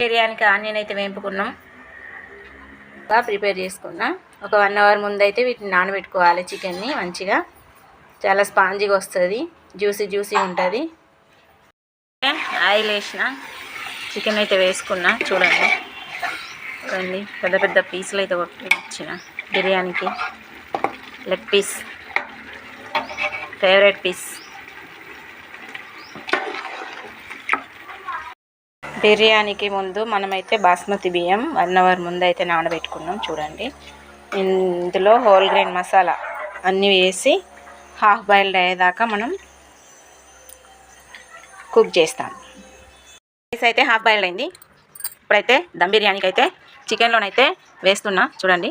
బిర్యానీకి ఆనియన్ అయితే వేపుకున్నాం. బాగా ప్రిపేర్ చేసుకున్నాం. ఒక వన్ అవర్ ముందు అయితే వీటిని నానబెట్టుకోవాలి చికెన్ని మంచిగా. చాలా స్పాంజీగా వస్తుంది. జ్యూసీ జ్యూసీ ఉంటుంది. ఆయిల్ వేసిన. చికెన్ అయితే వేసుకున్నా. చూడండి. చూడండి. పెద్ద పెద్ద పీసులు అయితే ఒకటి ఇచ్చిన బిర్యానీకి. Leg piece. Favourite piece. బిర్యానీకి ముందు మనమైతే బాస్మతి బియ్యం వన్ అవర్ ముందు అయితే నానబెట్టుకున్నాం చూడండి. ఇందులో హోల్ గ్రెయిన్ మసాలా అన్నీ వేసి హాఫ్ బాయిల్డ్ అయ్యేదాకా మనం కుక్ చేస్తాం. రైస్ అయితే హాఫ్ బాయిల్డ్ అయింది. ఇప్పుడైతే దమ్ బిర్యానీకి అయితే చికెన్లోనైతే వేస్తున్నా చూడండి.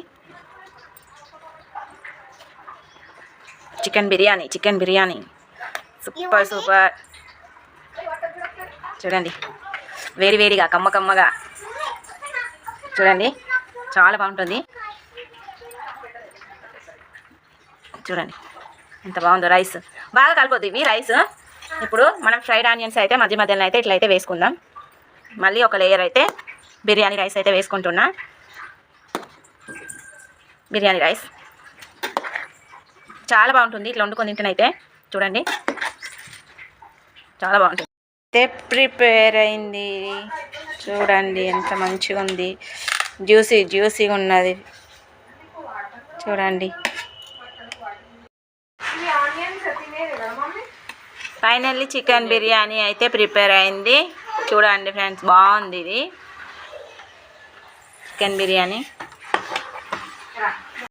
Chicken biryani chicken biryani. Super super చూడండి. వేడి వేడిగా కమ్మ కమ్మగా. చూడండి చాలా బాగుంటుంది. చూడండి ఎంత బాగుందో రైస్. బాగా కలిపోద్ది. ఇవి రైస్ ఇప్పుడు మనం ఫ్రైడ్ ఆనియన్స్ అయితే మధ్య మధ్యలో అయితే ఇట్లా అయితే వేసుకుందాం. మళ్ళీ ఒక లేయర్ అయితే బిర్యానీ రైస్ అయితే వేసుకుంటున్నా. బిర్యానీ రైస్. చాలా బాగుంటుంది. ఇట్లా వండుకొని తింటేనైతే చూడండి. చాలా బాగుంటుంది. అయితే ప్రిపేర్ అయింది. చూడండి ఎంత మంచిగా ఉంది. జ్యూసీ జ్యూసీగా ఉన్నది. చూడండి. ఫైనల్లీ చికెన్ బిర్యానీ అయితే ప్రిపేర్ అయింది. చూడండి ఫ్రెండ్స్ బాగుంది ఇది. చికెన్ బిర్యానీ.